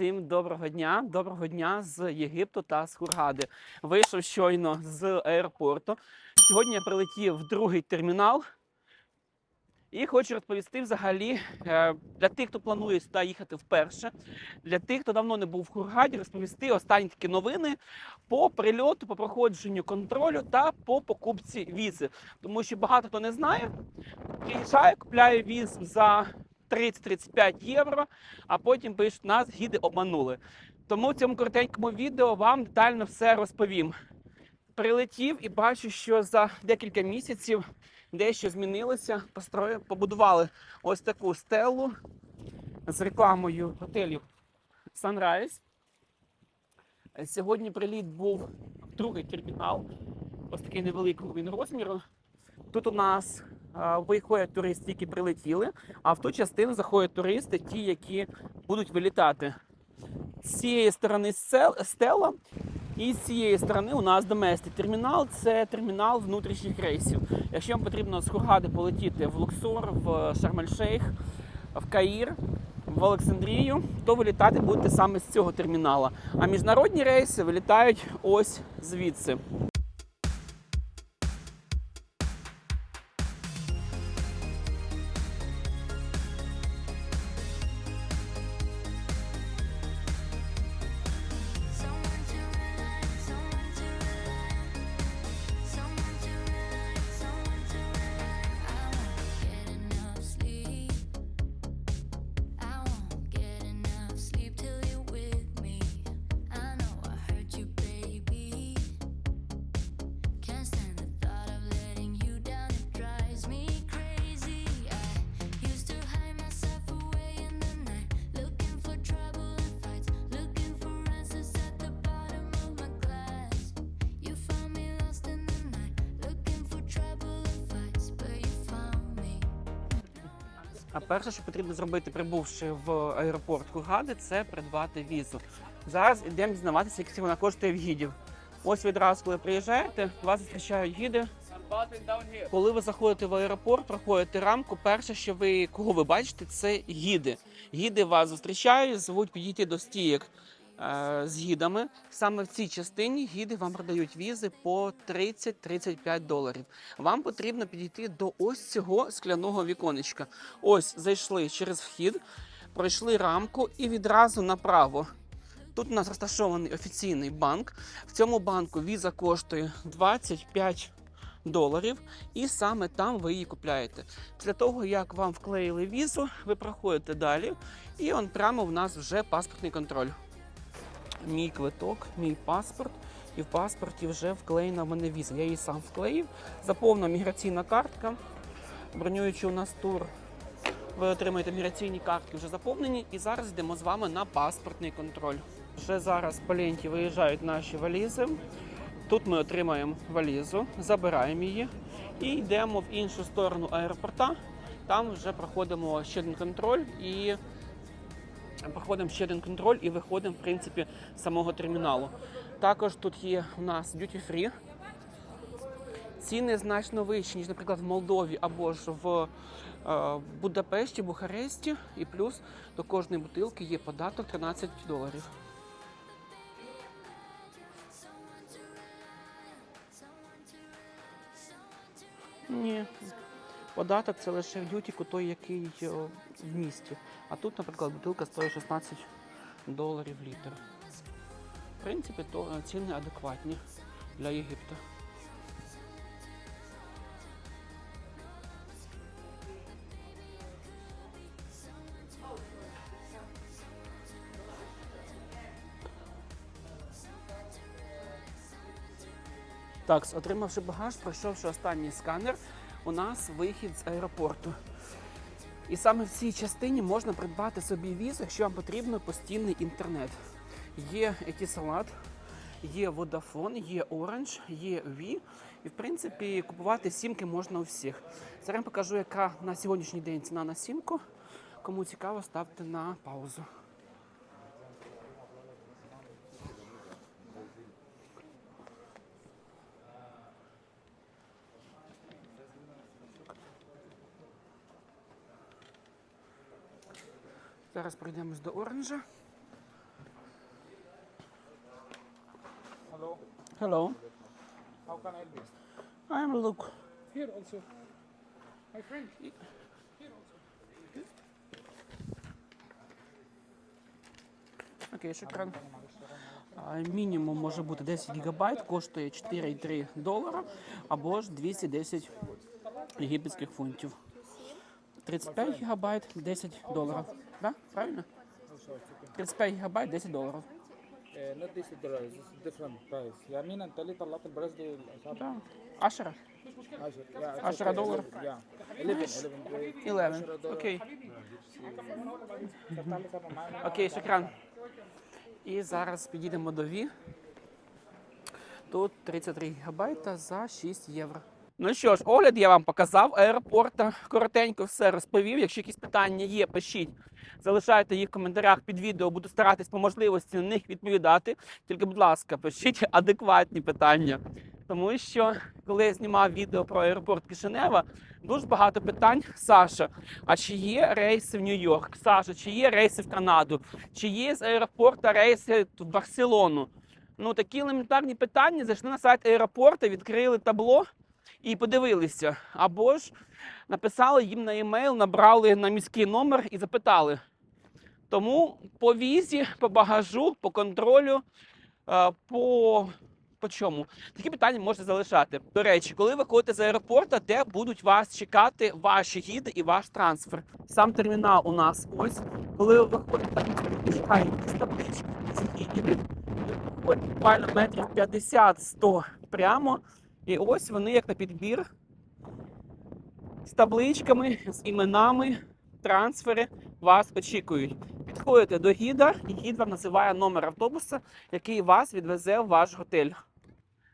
Всім доброго дня, доброго дня з Єгипту та з Хургади. Вийшов щойно з аеропорту. Сьогодні я прилетів в другий термінал. І хочу розповісти взагалі е, для тих, хто планує сюди їхати вперше, для тих, хто давно не був в Хургаді, розповісти останні такі новини по прильоту, по проходженню контролю та по покупці візи. Тому що багато хто не знає, приїжджає, купляє візу за 30-35 євро, а потім пишуть, нас гіди обманули. Тому в цьому коротенькому відео вам детально все розповім. Прилетів і бачу, що за декілька місяців дещо змінилося. Построє, побудували ось таку стелу з рекламою готелів Sunrise. Сьогодні приліт був другий термінал, ось такий невеликого він розміру. Тут у нас виходять туристи, які прилетіли, а в ту частину заходять туристи, ті, які будуть вилітати. З цієї сторони стела, і з цієї сторони у нас доместик термінал це термінал внутрішніх рейсів. Якщо вам потрібно з Хургади полетіти в Луксор, в Шарм-ель-Шейх, в Каїр, в Олександрію, то вилітати будете саме з цього термінала. А міжнародні рейси вилітають ось звідси. А перше, що потрібно зробити, прибувши в аеропорт Хургади, це придбати візу. Зараз йдемо дізнаватися, скільки вона коштує в гідів. Ось відразу, коли приїжджаєте, вас зустрічають гіди. Коли ви заходите в аеропорт, проходите рамку, перше, що ви кого ви бачите, це гіди. Гіди вас зустрічають, звуть підійти до стійок з гідами. Саме в цій частині гіди вам продають візи по 30-35 доларів. Вам потрібно підійти до ось цього скляного віконечка. Ось зайшли через вхід, пройшли рамку і відразу направо. Тут у нас розташований офіційний банк. В цьому банку віза коштує 25 доларів, і саме там ви її купляєте. Після того, як вам вклеїли візу, ви проходите далі, і он прямо в нас вже паспортний контроль. Мій квиток, мій паспорт, і в паспорті вже вклеєна в мене віза. Я її сам вклеїв. Заповнена міграційна картка. Бронюючи у нас тур, ви отримаєте міграційні картки вже заповнені. І зараз йдемо з вами на паспортний контроль. Вже зараз по ленті виїжджають наші валізи. Тут ми отримаємо валізу, забираємо її і йдемо в іншу сторону аеропорта. Там вже проходимо ще один контроль і проходимо ще один контроль і виходимо, в принципі, з самого терміналу. Також тут є у нас duty free. Ціни значно вищі, ніж, наприклад, в Молдові або ж в е, Будапешті, Бухаресті. І плюс до кожної бутилки є податок 13 доларів. Ні. Податок це лише в дютіку той, який е, в місті. А тут, наприклад, бутилка стоїть 16 доларів літр. В принципі, то е, ціни адекватні для Єгипту. Так, отримавши багаж, пройшовши останній сканер, у нас вихід з аеропорту. І саме в цій частині можна придбати собі візу, якщо вам потрібно постійний інтернет. Є Etisalat, є Vodafone, є Orange, є V. І в принципі купувати сімки можна у всіх. Зараз покажу, яка на сьогоднішній день ціна на сімку. Кому цікаво, ставте на паузу. Зараз пройдемось до оранжа. Hello. Hello. How can I help you? Luke. Here also. My friend. Here also. Окей, шекран. Мінімум може бути 10 гігабайт, коштує 4,3 долара або ж 210 єгипетських фунтів. 35 гігабайт 10 доларів. Да? Правильно? 35 гігабайт 10 доларів. Uh, not this price, it's different price. يا مين انت ليه طلعت البرايس دي صعب Да. Ашера? 10 yeah, it's 10 okay, دولار. 11, Yeah. 11 11 11. 10 دولار. Окей. فتح لي سبعة معانا. Окей, шукран. І зараз підійдемо до Ві. Тут 33 гігабайта за 6 євро. Ну що ж, огляд я вам показав аеропорта. Коротенько все розповів. Якщо якісь питання є, пишіть. Залишайте їх в коментарях під відео, буду старатись по можливості на них відповідати. Тільки, будь ласка, пишіть адекватні питання. Тому що коли я знімав відео про аеропорт Кишинева, дуже багато питань. Саша, а чи є рейси в Нью-Йорк? Саша, чи є рейси в Канаду? Чи є з аеропорта рейси в Барселону? Ну, такі елементарні питання. Зайшли на сайт аеропорту, відкрили табло і подивилися. Або ж написали їм на емейл, набрали на міський номер і запитали. Тому по візі, по багажу, по контролю, е, по, по чому? Такі питання можете залишати. До речі, коли ви ходите з аеропорту, де будуть вас чекати ваші гіди і ваш трансфер. Сам термінал у нас ось. Коли ви виходите, з таблички. Буквально метрів 50-100 прямо. І ось вони як на підбір з табличками, з іменами, трансфери вас очікують. Підходите до гіда, і гід вам називає номер автобуса, який вас відвезе в ваш готель.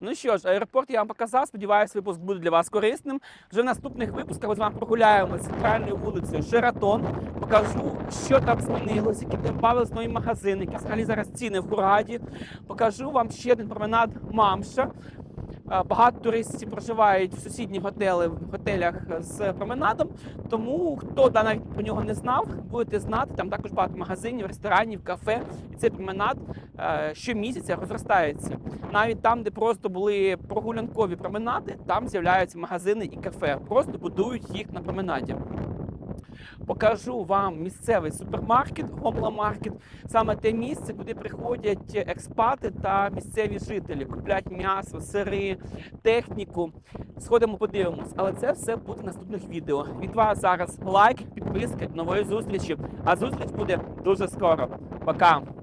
Ну що ж, аеропорт я вам показав. Сподіваюсь, випуск буде для вас корисним. Вже в наступних випусках ми з вами прогуляємо центральною вулицею Шератон. Покажу, що там змінилось, які додавались нові магазини, які взагалі зараз ціни в Хургаді. Покажу вам ще один променад Мамша. Е, Багато туристів проживають в сусідніх готелі, в готелях з променадом. Тому хто да, навіть про нього не знав, будете знати. Там також багато магазинів, ресторанів, кафе. І цей променад е, щомісяця розростається. Навіть там, де просто були прогулянкові променади, там з'являються магазини і кафе. Просто будують їх на променаді. Покажу вам місцевий супермаркет, гомломаркет, саме те місце, куди приходять експати та місцеві жителі, куплять м'ясо, сири, техніку. Сходимо, подивимось. Але це все буде в наступних відео. Від вас зараз лайк, підписка, нової зустрічі. А зустріч буде дуже скоро. Пока!